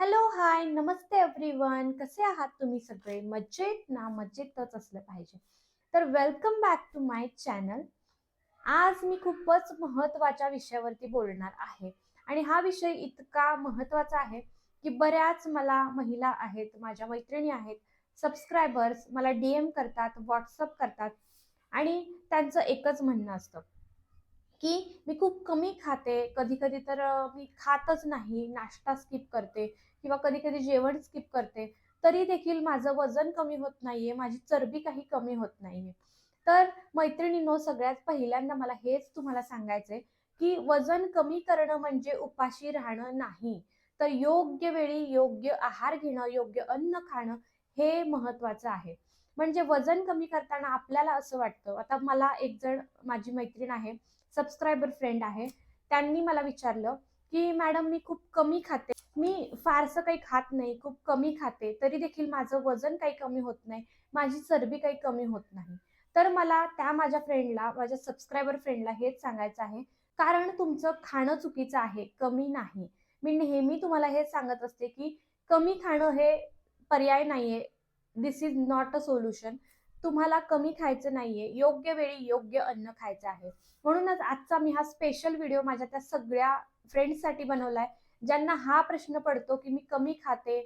Hello hi नमस्ते everyone कसे आहात तुम्ही सगळे? मजेत ना? मजेतच असलं पाहिजे. तर welcome back to my channel आज मी खूपच महत्त्वाच्या विषयावरती बोलणार आहे. आणि हा विषय इतका महत्त्वाचा आहे की बऱ्याच मला महिला आहेत माझ्या मैत्रिणी आहेत सबस्क्रायबर्स मला डीएम करतात व्हॉट्सअप करतात आणि त्यांचं एकच म्हणणं असतं. की मी खूप कमी खाते. कधी कधी तर मी खातच नाही. नाश्ता स्किप करते किंवा कधी कधी जेवण स्किप करते. तरी देखील माझं वजन कमी होत नाहीये. माझी चरबी काही कमी होत नाहीये. तर मैत्रिणींनो सगळ्यात पहिल्यांदा मला हेच तुम्हाला सांगायचंय की वजन कमी करणं म्हणजे उपाशी राहणं नाही. तर योग्य वेळी योग्य आहार घेणं योग्य अन्न खाणं हे महत्वाचं आहे. म्हणजे वजन कमी करताना आपल्याला असं वाटतं. आता मला एक जण माझी मैत्रीण आहे. सबस्क्रायबर फ्रेंड आहे. त्यांनी मला विचारलं की मॅडम मी खूप कमी खाते. मी फारसं काही खात नाही. खूप कमी खाते. तरी देखील माझं वजन काही कमी होत नाही. माझी चरबी काही कमी होत नाही. तर मला त्या माझ्या फ्रेंडला माझ्या सबस्क्रायबर फ्रेंडला हेच सांगायचं आहे. कारण तुमचं खाणं चुकीचं आहे. कमी नाही. मी नेहमी तुम्हाला हेच सांगत असते की कमी खाणं हे पर्याय नाहीये. This is not a solution तुम्हाला कमी खायचं नाहीये योग्य वेळी योग्य अन्न खायचं आहे. म्हणूनच आजचा मी हा स्पेशल व्हिडिओ माझ्या त्या सगळ्या फ्रेंड्ससाठी बनवलाय ज्यांना हा प्रश्न पडतो की मी कमी खाते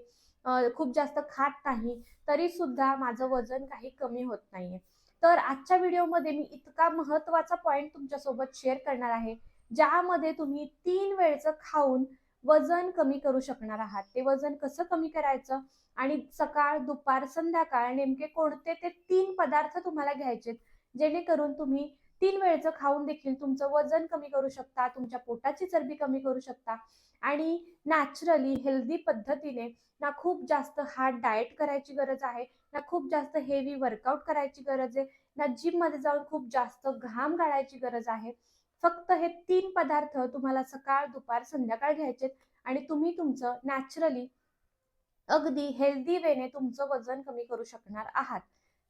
खूप जास्त खात नाही तरी सुद्धा माझं वजन काही कमी होत नाहीये. तर आजच्या व्हिडिओमध्ये मी इतका महत्त्वाचा पॉइंट तुमच्यासोबत शेअर करणार आहे ज्यामध्ये तुम्ही तीन वेळचं खाऊन वजन कमी करू शकणार आहात. ते वजन कसं कमी करायचं? आणि सकाळ दुपार संध्याकाळ नेमके कोणते ते तीन पदार्थ तुम्हाला घ्यायचे जेणेकरून तुम्ही तीन वेळचं खाऊन देखील तुमचं वजन कमी करू शकता तुमच्या पोटाची चरबी कमी करू शकता. आणि नॅचरली हेल्दी पद्धतीने ना खूप जास्त हार्ड डाएट करायची गरज आहे ना खूप जास्त हेवी वर्कआउट करायची गरज आहे ना जिममध्ये जाऊन खूप जास्त घाम गाळायची गरज आहे. फक्त हे तीन पदार्थ तुम्हाला सकाळ दुपार संध्याकाळ घ्यायचे आणि तुम्ही तुमचं नॅचरली अगदी हेल्दी वेने तुमचं वजन कमी करू शकणार आहात.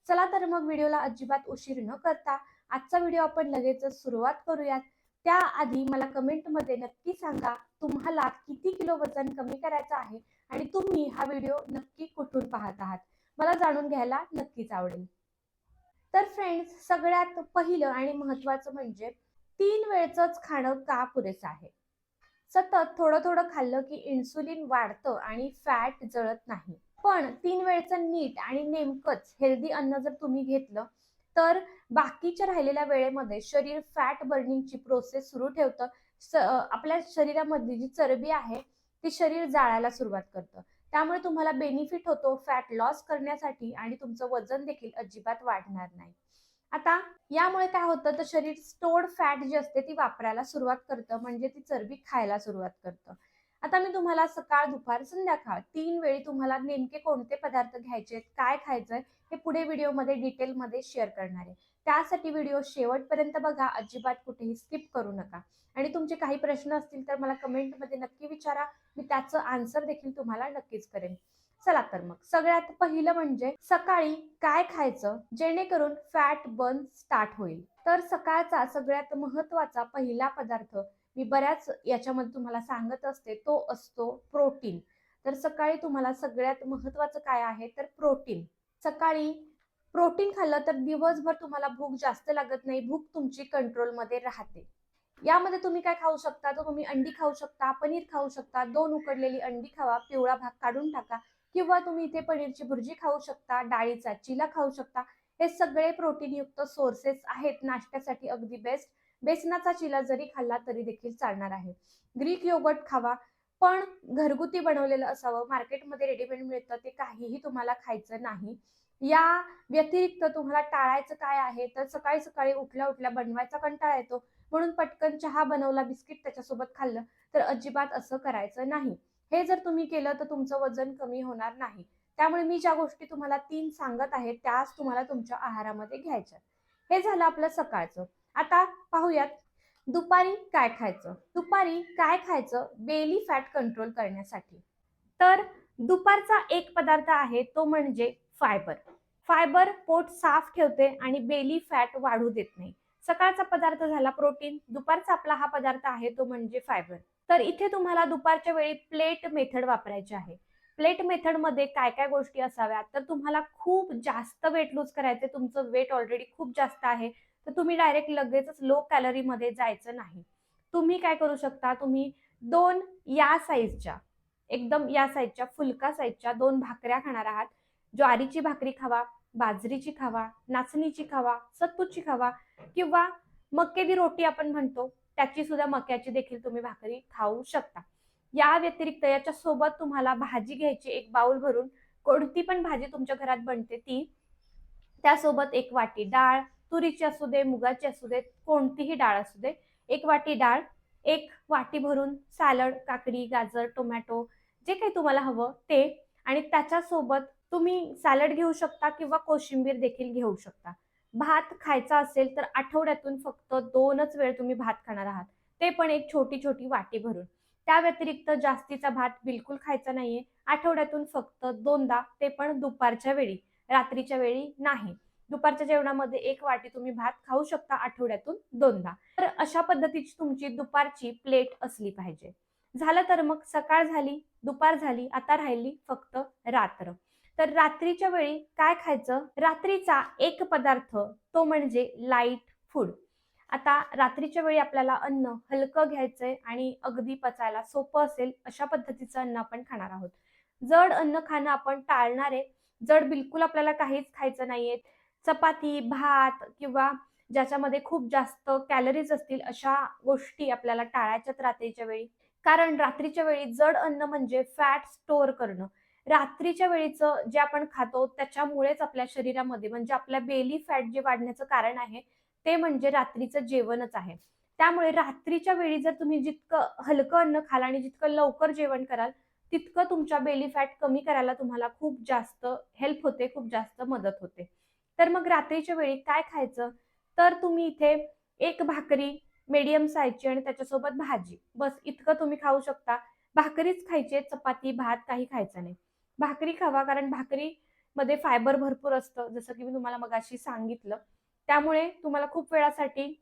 चला तर मग व्हिडिओला अजिबात उशीर न करता आजचा व्हिडिओ आपण लगेचच सुरुवात करूयात. त्याआधी मला कमेंटमध्ये नक्की सांगा तुम्हाला किती किलो वजन कमी करायचं आहे आणि तुम्ही हा व्हिडिओ नक्की कुठून पाहत आहात? मला जाणून घ्यायला नक्कीच आवडेल. तर फ्रेंड्स सगळ्यात पहिलं आणि महत्वाचं म्हणजे तीन वेळचंच खाणं का पुरेसं आहे? सतत थोडं थोडं खाल्लं की इन्सुलिन वाढतं आणि फॅट जळत नाही. पण तीन वेळचं नीट आणि नेमकंच हेल्दी अन्न जर तुम्ही घेतलं तर बाकीच्या राहिलेल्या वेळेमध्ये शरीर फॅट बर्निंगची प्रोसेस सुरू ठेवतं. आपल्या शरीरामधली जी चरबी आहे ती शरीर जाळायला सुरुवात करतं. त्यामुळे तुम्हाला बेनिफिट होतो फॅट लॉस करण्यासाठी आणि तुमचं वजन देखील अजिबात वाढणार नाही. आता यामुळे काय होतं तर शरीर स्टोर्ड फॅट जी असते ती वापरायला सुरुवात करतं. म्हणजे ती चरबी खायला सुरुवात करतं. आता मी तुम्हाला सकाळ दुपार संध्याकाळ तीन वेळी तुम्हाला नेमके कोणते पदार्थ घ्यायचे काय खायचंय हे पुढे व्हिडिओमध्ये डिटेलमध्ये शेअर करणार आहे. त्यासाठी व्हिडिओ शेवटपर्यंत बघा. अजिबात कुठेही स्किप करू नका. आणि तुमचे काही प्रश्न असतील तर मला कमेंटमध्ये नक्की विचारा. मी त्याचं आन्सर देखील तुम्हाला नक्कीच करेन. चला तर मग. सगळ्यात पहिलं म्हणजे सकाळी काय खायचं जेणेकरून फॅट बर्न स्टार्ट होईल. तर सकाळचा सगळ्यात महत्त्वाचा पहिला पदार्थ मी बऱ्याच याच्यामध्ये तुम्हाला सांगत असते तो असतो प्रोटीन तर सकाळी तुम्हाला सगळ्यात महत्वाचं काय आहे तर प्रोटीन सकाळी प्रोटीन खाल्लं तर दिवसभर तुम्हाला भूक जास्त लागत नाही भूक तुमची कंट्रोलमध्ये राहते. यामध्ये तुम्ही काय खाऊ शकता? तर तुम्ही अंडी खाऊ शकता पनीर खाऊ शकता दोन उकडलेली अंडी खावा पिवळा भाग काढून टाका किंवा तुम्ही इथे पनीरची भुर्जी खाऊ शकता डाळीचा चिला खाऊ शकता. हे सगळे प्रोटीनयुक्त सोर्सेस आहेत. नाश्त्यासाठी अगदी बेस्ट बेसनाचा चिला जरी खाल्ला तरी देखील चालणार आहे. ग्रीक योगट खावा. पण घरगुती बनवलेलं असावं. मार्केटमध्ये रेडीमेड मिळतं. ते काहीही तुम्हाला खायचं नाही. या व्यतिरिक्त तुम्हाला टाळायचं काय आहे? तर सकाळी सकाळी उठल्या उठल्या बनवायचा कंटाळा येतो. म्हणून पटकन चहा बनवला बिस्किट त्याच्यासोबत खाल्लं तर अजिबात असं करायचं नाही. हे जर तुम्ही केलं तर तुमचं वजन कमी होणार नाही. त्यामुळे मी ज्या गोष्टी तुम्हाला तीन सांगत आहे त्याच तुम्हाला तुमच्या आहारामध्ये घ्यायच्या हे झालं आपलं सकाळचं. आता पाहूयात दुपारी काय खायचं? दुपारी काय खायचं? बेली फॅट कंट्रोल करण्यासाठी. तर दुपारचा एक पदार्थ आहे तो म्हणजे फायबर फायबर पोट साफ ठेवते आणि बेली फॅट वाढू देत नाही. सकाळचा पदार्थ झाला प्रोटीन दुपारचा आपला हा पदार्थ आहे तो म्हणजे फायबर तर इथे तुम्हाला दुपारच्या वेळी प्लेट मेथड वापरायची आहे. प्लेट मेथडमध्ये काय काय गोष्टी असाव्यात? तर तुम्हाला खूप जास्त वेट लूज करायचे तुमचं वेट ऑलरेडी खूप जास्त आहे. तर तुम्ही डायरेक्ट लगेचच लो कॅलरीमध्ये जायचं नाही. तुम्ही काय करू शकता? तुम्ही दोन या साईजच्या एकदम या साईजच्या फुलका साईजच्या दोन भाकऱ्या खाणार आहात. ज्वारीची भाकरी खावा बाजरीची खावा नाचणीची खावा सत्तूची खावा किंवा मक्के दी रोटी आपण म्हणतो. त्याची सुद्धा मक्याची देखील तुम्ही भाकरी खाऊ शकता. या व्यतिरिक्त याच्या सोबत तुम्हाला भाजी घ्यायची एक बाउल भरून कोणती पण भाजी तुमच्या घरात बनते ती त्यासोबत एक वाटी डाळ तुरीची असू दे मुगाची असू दे कोणतीही डाळ असू दे एक वाटी डाळ एक वाटी भरून सॅलड काकडी गाजर टोमॅटो जे काही तुम्हाला हवं ते आणि त्याच्यासोबत तुम्ही सॅलड घेऊ शकता किंवा कोशिंबीर देखील घेऊ शकता. भात खायचा असेल तर आठवड्यातून फक्त दोनच वेळ तुम्ही भात खाणार आहात. ते पण एक छोटी छोटी वाटी भरून. त्या व्यतिरिक्त जास्तीचा भात बिलकुल खायचा नाहीये. आठवड्यातून फक्त दोनदा ते पण दुपारच्या वेळी रात्रीच्या वेळी नाही. दुपारच्या जेवणामध्ये एक वाटी तुम्ही भात खाऊ शकता आठवड्यातून दोनदा. तर अशा पद्धतीची तुमची दुपारची प्लेट असली पाहिजे. झालं तर मग सकाळ झाली दुपार झाली आता राहिली फक्त रात्र. तर रात्रीच्या वेळी काय खायचं? रात्रीचा एक पदार्थ तो म्हणजे लाइट फूड आता रात्रीच्या वेळी आपल्याला अन्न हलकं घ्यायचंय आणि अगदी पचायला सोपं असेल अशा पद्धतीचं अन्न आपण खाणार आहोत. जड अन्न खाणं आपण टाळणार आहे. जड बिलकुल आपल्याला काहीच खायचं नाहीये. चपाती भात किंवा ज्याच्यामध्ये खूप जास्त कॅलरीज असतील अशा गोष्टी आपल्याला टाळायच्यात रात्रीच्या वेळी. कारण रात्रीच्या वेळी जड अन्न म्हणजे फॅट स्टोअर करणं. रात्रीच्या वेळीचं जे आपण खातो त्याच्यामुळेच आपल्या शरीरामध्ये म्हणजे आपल्या बेली फॅट जे वाढण्याचं कारण आहे ते म्हणजे रात्रीचं जेवणच आहे. त्यामुळे रात्रीच्या वेळी जर तुम्ही जितकं हलकं अन्न खाल आणि जितकं लवकर जेवण कराल तितकं तुमच्या बेली फॅट कमी करायला तुम्हाला खूप जास्त हेल्प होते खूप जास्त मदत होते. तर मग रात्रीच्या वेळी काय खायचं? तर तुम्ही इथे एक भाकरी मीडियम साईजची आणि त्याच्यासोबत भाजी. बस इतकं तुम्ही खाऊ शकता. भाकरीच खायची चपाती भात काही खायचं नाही. भाकरी खावा कारण भाकरी मध्ये फायबर भरपूर असतं जसं की मी तुम्हाला मगाशी सांगितलं. त्यामुळे तुम्हाला खूप वेळासाठी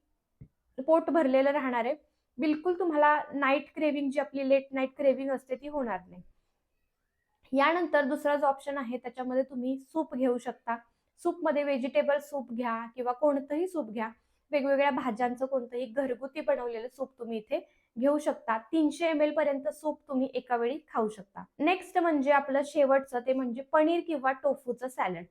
पोट भरलेलं राहणार आहे. बिलकुल तुम्हाला नाईट क्रेविंग जी आपली लेट नाईट क्रेविंग असते ती होणार नाही. यानंतर दुसरा जो ऑप्शन आहे त्याच्यामध्ये तुम्ही सूप घेऊ शकता. सूपमध्ये व्हेजिटेबल सूप घ्या किंवा कोणतंही सूप घ्या. वेगवेगळ्या भाज्यांचं कोणतंही घरगुती बनवलेलं सूप तुम्ही इथे घेऊ शकता. तीनशे एम एल पर्यंत सूप तुम्ही एका वेळी खाऊ शकता. नेक्स्ट म्हणजे आपलं शेवटचं ते म्हणजे पनीर किंवा टोफूचं सॅलड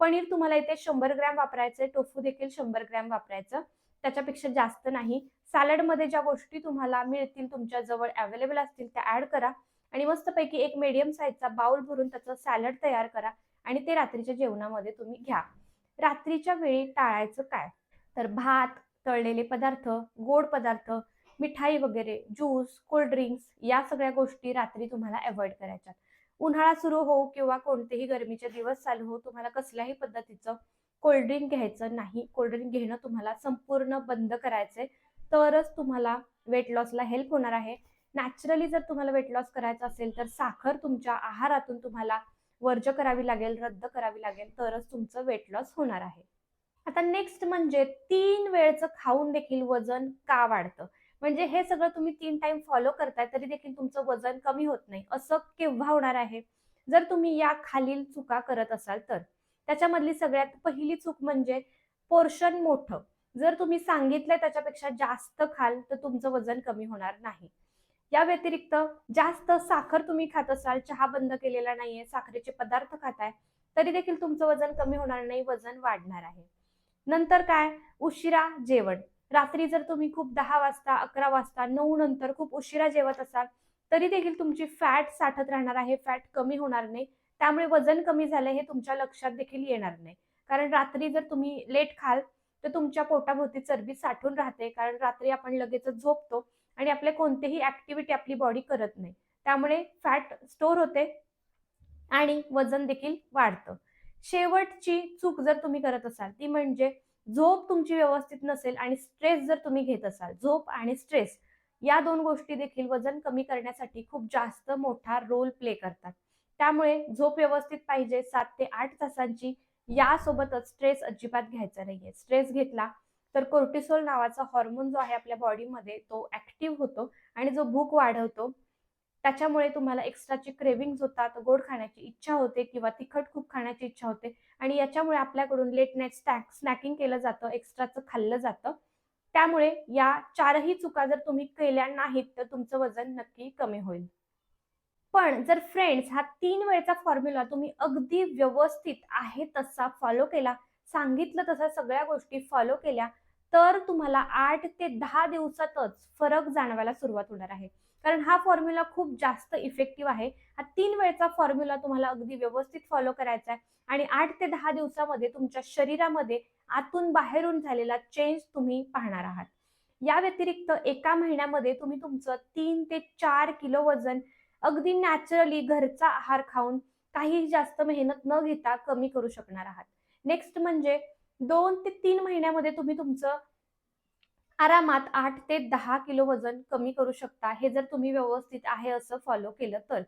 पनीर तुम्हाला इथे शंभर ग्रॅम वापरायचं टोफू देखील शंभर ग्रॅम वापरायचं. त्याच्यापेक्षा जास्त नाही. सॅलडमध्ये ज्या गोष्टी तुम्हाला मिळतील तुमच्या जवळ अवेलेबल असतील त्या ऍड करा. आणि मस्तपैकी एक मीडियम साईजचा बाउल भरून त्याचं सॅलड तयार करा. आणि ते रात्रीच्या जेवणामध्ये तुम्ही घ्या. रात्रीच्या वेळी टाळायचं काय? तर भात तळलेले पदार्थ गोड पदार्थ मिठाई वगैरे ज्यूस कोल्ड ड्रिंक्स या सगळ्या गोष्टी रात्री तुम्हाला अवॉइड करायच्या उन्हाळा सुरू हो किंवा कोणतेही गरमीचे दिवस चालू हो तुम्हाला कसल्याही पद्धतीचं कोल्ड्रिंक घ्यायचं नाही. कोल्ड्रिंक घेणं तुम्हाला संपूर्ण बंद करायचंय. तरच तुम्हाला वेट लॉसला हेल्प होणार आहे. नॅचरली जर तुम्हाला वेट लॉस करायचं असेल तर साखर तुमच्या आहारातून तुम्हाला वर्ज करावी लागेल रद्द करावी लागेल तरच तुमचं वेट लॉस होणार आहे. आता नेक्स्ट म्हणजे तीन वेळचं खाऊन देखील वजन का वाढतं? म्हणजे हे सगळं तुम्ही तीन टाइम फॉलो करताय तरी देखील तुमचं वजन कमी होत नाही. असं केव्हा होणार आहे? जर तुम्ही या खालील चुका करत असाल तर. त्याच्यामधली सगळ्यात पहिली चूक म्हणजे पोर्शन मोठं. जर तुम्ही सांगितलंय त्याच्यापेक्षा जास्त खाल तर तुमचं वजन कमी होणार नाही. या व्यतिरिक्त जास्त साखर तुम्ही खात असाल चहा बंद केलेला नाहीये साखरेचे पदार्थ खाताय तरी देखील तुमचं वजन कमी होणार नाही वजन वाढणार आहे. नंतर काय? उशिरा जेवण. रात्री जर तुम्ही खूप दहा वाजता अकरा वाजता नऊ नंतर खूप उशिरा जेवत असाल तरी देखील तुमची फॅट साठत राहणार आहे फॅट कमी होणार नाही. त्यामुळे वजन कमी झालं हे तुमच्या लक्षात देखील येणार नाही. कारण रात्री जर तुम्ही लेट खाल तर तुमच्या पोटाभोवती चरबी साठून राहते. कारण रात्री आपण लगेच झोपतो आणि आपले कोणतेही ऍक्टिव्हिटी आपली बॉडी करत नाही. त्यामुळे फॅट स्टोर होते आणि वजन देखील वाढतं. शेवटची चूक जर तुम्ही करत असाल ती म्हणजे झोप तुमची व्यवस्थित नसेल आणि स्ट्रेस जर तुम्ही घेत असाल झोप आणि स्ट्रेस या दोन गोष्टी देखील वजन कमी करण्यासाठी खूप जास्त मोठा रोल प्ले करतात. त्यामुळे झोप व्यवस्थित पाहिजे सात ते आठ तासांची. यासोबतच स्ट्रेस अजिबात घ्यायचा नाहीये. स्ट्रेस घेतला तर कोर्टिसोल नावाचा हॉर्मोन जो आहे आपल्या बॉडीमध्ये तो ऍक्टिव्ह होतो आणि जो भूक वाढवतो त्याच्यामुळे तुम्हाला एक्स्ट्राची क्रेविंग्स होतात गोड खाण्याची इच्छा होते किंवा तिखट खूप खाण्याची इच्छा होते. आणि याच्यामुळे आपल्याकडून लेट नाईट स्टॅक स्नॅकिंग केलं जातं एक्स्ट्राचं खाल्लं जातं. त्यामुळे या चारही चुका जर तुम्ही केल्या नाहीत तर तुमचं वजन नक्की कमी होईल. पण जर फ्रेंड्स हा तीन वेळचा फॉर्म्युला तुम्ही अगदी व्यवस्थित आहे तसा फॉलो केला सांगितलं तसा सगळ्या गोष्टी फॉलो केल्या तर तुम्हाला आठ ते दहा दिवसातच फरक जाणवायला सुरुवात होणार आहे. कारण हा फॉर्म्युला खूप जास्त इफेक्टिव्ह आहे. हा तीन वेळचा फॉर्म्युला तुम्हाला अगदी व्यवस्थित फॉलो करायचा आहे. आणि आठ ते दहा दिवसामध्ये तुमच्या शरीरामध्ये आतून बाहेरून झालेला चेंज तुम्ही पाहणार आहात. या व्यतिरिक्त एका महिन्यामध्ये तुम्ही तुमचं तीन ते चार किलो वजन अगदी नॅचरली घरचा आहार खाऊन काही जास्त मेहनत न घेता कमी करू शकणार आहात. नेक्स्ट म्हणजे दोन ते तीन महिन्यामध्ये तुम्ही तुमचं आरामात आठ ते दहा किलो वजन कमी करू शकता हे जर तुम्ही व्यवस्थित आहे असं फॉलो केलं तर.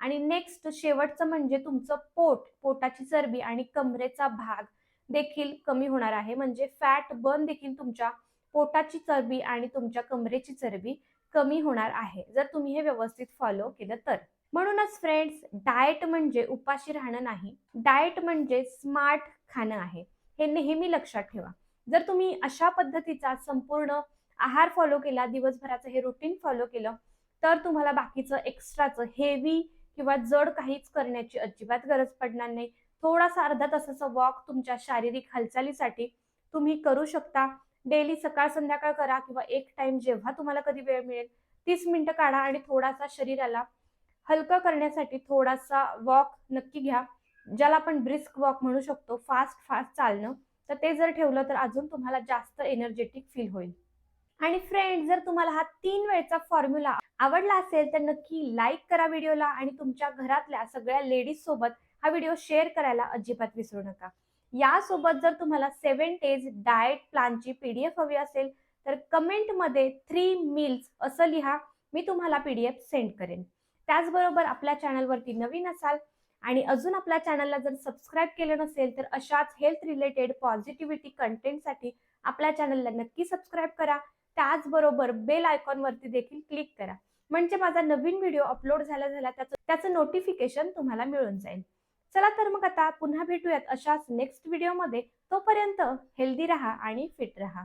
आणि नेक्स्ट शेवटचं म्हणजे तुमचं पोट पोटाची चरबी आणि कमरेचा भाग देखील कमी होणार आहे. म्हणजे फॅट बर्न देखील तुमच्या पोटाची चरबी आणि तुमच्या कमरेची चरबी कमी होणार आहे जर तुम्ही हे व्यवस्थित फॉलो केलं तर. म्हणूनच फ्रेंड्स डाएट म्हणजे उपाशी राहणं नाही. डाएट म्हणजे स्मार्ट खाणं आहे. हे नेहमी लक्षात ठेवा. जर तुम्ही अशा पद्धतीचा संपूर्ण आहार फॉलो केला दिवसभराचं हे रुटीन फॉलो केलं तर तुम्हाला बाकीचं एक्स्ट्राचं हेवी किंवा जड काहीच करण्याची अजिबात गरज पडणार नाही. थोडासा अर्धा तासाचा वॉक तुमच्या शारीरिक हालचालीसाठी तुम्ही करू शकता. डेली सकाळ संध्याकाळ करा किंवा एक टाइम जेव्हा तुम्हाला कधी वेळ मिळेल तीस मिनिटं काढा आणि थोडासा शरीराला हलकं करण्यासाठी थोडासा वॉक नक्की घ्या ज्याला आपण ब्रिस्क वॉक म्हणू शकतो फास्ट फास्ट चालणं. तर ते जर ठेवलं तर अजून तुम्हाला जास्त एनर्जेटिक फील होईल. आणि फ्रेंड जर तुम्हाला हा तीन वेळचा फॉर्म्युला आवडला असेल तर नक्की लाईक करा व्हिडिओला आणि तुमच्या घरातल्या सगळ्या लेडीज सोबत हा व्हिडिओ शेअर करायला अजिबात विसरू नका. यासोबत जर तुम्हाला सेव्हन डेज डाएट प्लॅनची पीडीएफ हवी असेल तर कमेंटमध्ये थ्री मील्स असं लिहा मी तुम्हाला पीडीएफ सेंड करेन. त्याचबरोबर आपल्या चॅनलवरती नवीन असाल आणि अजून आपल्या चॅनलला जर सबस्क्राईब केलं नसेल तर अशाच हेल्थ रिलेटेड पॉझिटिव्हिटी कंटेंटसाठी आपल्या चॅनलला नक्की सबस्क्राईब करा. त्याचबरोबर बेल आयकॉनवरती देखील क्लिक करा. म्हणजे माझा नवीन व्हिडिओ अपलोड झाला झाला त्याचं त्याचं नोटिफिकेशन तुम्हाला मिळून जाईल. चला तर मग आता पुन्हा भेटूयात अशाच नेक्स्ट व्हिडिओमध्ये तोपर्यंत हेल्दी राहा आणि फिट राहा.